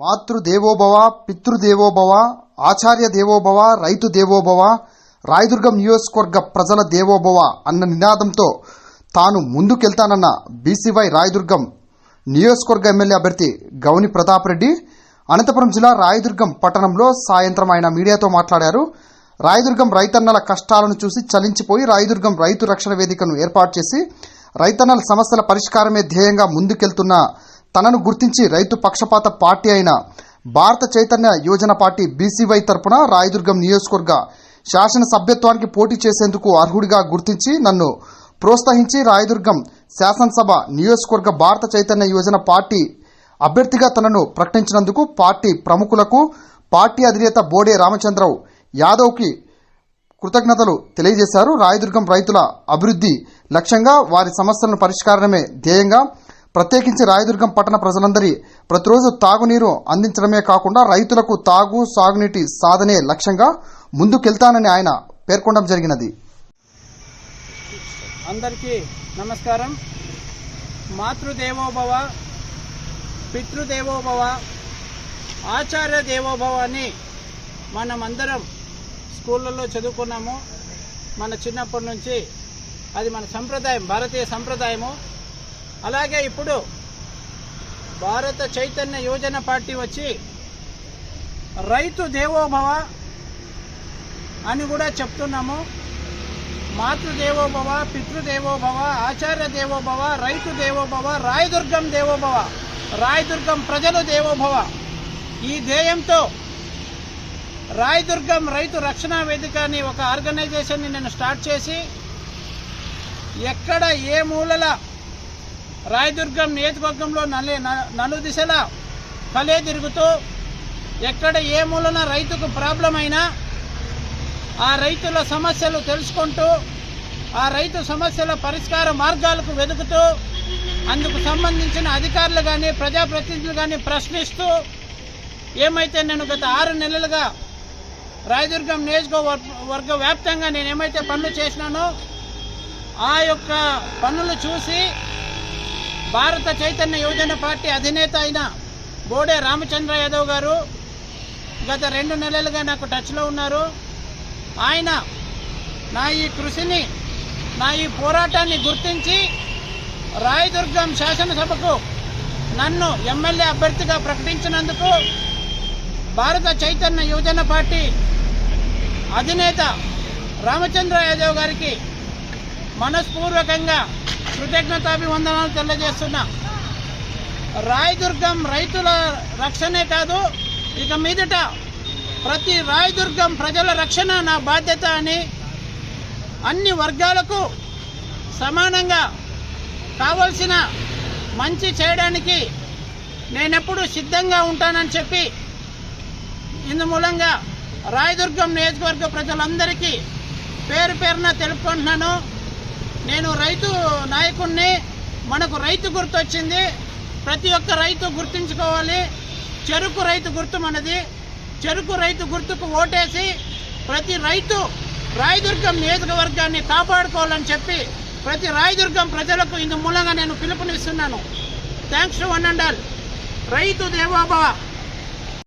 మాతృదేవోభవ పితృదేవోభవ ఆచార్య దేవోభవ రైతు దేవోభవ రాయదుర్గం నియోజకవర్గ ప్రజల దేవోభవ అన్న నినాదంతో తాను ముందుకెళ్తానన్న బీసీవై రాయదుర్గం నియోజకవర్గ ఎమ్మెల్యే అభ్యర్థి గౌని ప్రతాప్ రెడ్డి అనంతపురం జిల్లా రాయదుర్గం పట్టణంలో సాయంత్రం ఆయన మీడియాతో మాట్లాడారు. రాయదుర్గం రైతన్నల కష్టాలను చూసి చలించిపోయి రాయదుర్గం రైతు రక్షణ వేదికను ఏర్పాటు చేసి రైతన్నల సమస్యల పరిష్కారమే ధ్యేయంగా ముందుకెళ్తున్న తనను గుర్తించి రైతు పక్షపాత పార్టీ అయిన భారత చైతన్య యోజన పార్టీ బీసీవై తరపున రాయదుర్గం నియోజకవర్గ శాసన సభ్యత్వానికి పోటీ చేసేందుకు అర్హుడిగా గుర్తించి నన్ను ప్రోత్సహించి రాయదుర్గం శాసనసభ నియోజకవర్గ భారత చైతన్య యోజన పార్టీ అభ్యర్థిగా తనను ప్రకటించినందుకు పార్టీ ప్రముఖులకు పార్టీ అధినేత బోడే రామచంద్రరావు యాదవ్కి కృతజ్ఞతలు తెలియజేశారు. రాయదుర్గం రైతుల అభివృద్ధి లక్ష్యంగా వారి సమస్యలను పరిష్కారమే ధ్యేయంగా ప్రత్యేకించి రాయదుర్గం పట్టణ ప్రజలందరి ప్రతిరోజు తాగునీరు అందించడమే కాకుండా రైతులకు తాగు సాగునీటి సాధనే లక్ష్యంగా ముందుకెళ్తానని ఆయన పేర్కొనడం జరిగినది. అందరికీ నమస్కారం. మాతృదేవోభవ పితృదేవోభవ ఆచార్య దేవోభవ అని మనమందరం స్కూళ్ళల్లో చదువుకున్నాము. మన చిన్నప్పటి నుంచి అది మన సంప్రదాయం భారతీయ సంప్రదాయము. అలాగే ఇప్పుడు భారత చైతన్య యోజన పార్టీ వచ్చి రైతు దేవోభవ అని కూడా చెప్తున్నాము. మాతృదేవోభవ పితృదేవోభవ ఆచార్య దేవోభవ రైతు దేవోభవ రాయదుర్గం దేవోభవ రాయదుర్గం ప్రజలు దేవోభవ. ఈ ధ్యేయంతో రాయదుర్గం రైతు రక్షణ వేదిక అని ఒక ఆర్గనైజేషన్ని నేను స్టార్ట్ చేసి ఎక్కడ ఏ మూలల రాయదుర్గం నియోజకవర్గంలో నలే నలు దిశలా కలే తిరుగుతూ ఎక్కడ ఏ మూలన రైతుకు ప్రాబ్లం అయినా ఆ రైతుల సమస్యలు తెలుసుకుంటూ ఆ రైతు సమస్యల పరిష్కార మార్గాలకు వెతుకుతూ అందుకు సంబంధించిన అధికారులు కానీ ప్రజాప్రతినిధులు కానీ ప్రశ్నిస్తూ ఏమైతే నేను గత ఆరు నెలలుగా రాయదుర్గం నియోజకవర్గ వ్యాప్తంగా నేను ఏమైతే పనులు చేసినానో ఆ యొక్క పనులు చూసి భారత చైతన్య యువజన పార్టీ అధినేత అయిన బోడే రామచంద్ర యాదవ్ గారు గత రెండు నెలలుగా నాకు టచ్లో ఉన్నారు. ఆయన నా ఈ కృషిని నా ఈ పోరాటాన్ని గుర్తించి రాయదుర్గం శాసనసభకు నన్ను ఎమ్మెల్యే అభ్యర్థిగా ప్రకటించినందుకు భారత చైతన్య యువజన పార్టీ అధినేత రామచంద్ర యాదవ్ గారికి మనస్పూర్వకంగా కృతజ్ఞతాభివందనాలు తెలియజేస్తున్నా. రాయదుర్గం రైతుల రక్షణే కాదు ఇక మీదట ప్రతి రాయదుర్గం ప్రజల రక్షణ నా బాధ్యత అని అన్ని వర్గాలకు సమానంగా కావలసిన మంచి చేయడానికి నేనెప్పుడు సిద్ధంగా ఉంటానని చెప్పి ఇందు మూలంగా రాయదుర్గం నియోజకవర్గ ప్రజలందరికీ పేరు పేరున తెలుపుకుంటున్నాను. నేను రైతు నాయకుడిని మనకు రైతు గుర్తు వచ్చింది ప్రతి ఒక్క రైతు గుర్తుంచుకోవాలి. చెరుకు రైతు గుర్తు మనది. చెరుకు రైతు గుర్తుకు ఓటేసి ప్రతి రైతు రాయదుర్గం నియోజకవర్గాన్ని కాపాడుకోవాలని చెప్పి ప్రతి రాయదుర్గం ప్రజలకు ఇందు మూలంగా నేను పిలుపునిస్తున్నాను. Thanks to one and all రైతు దేవోభవ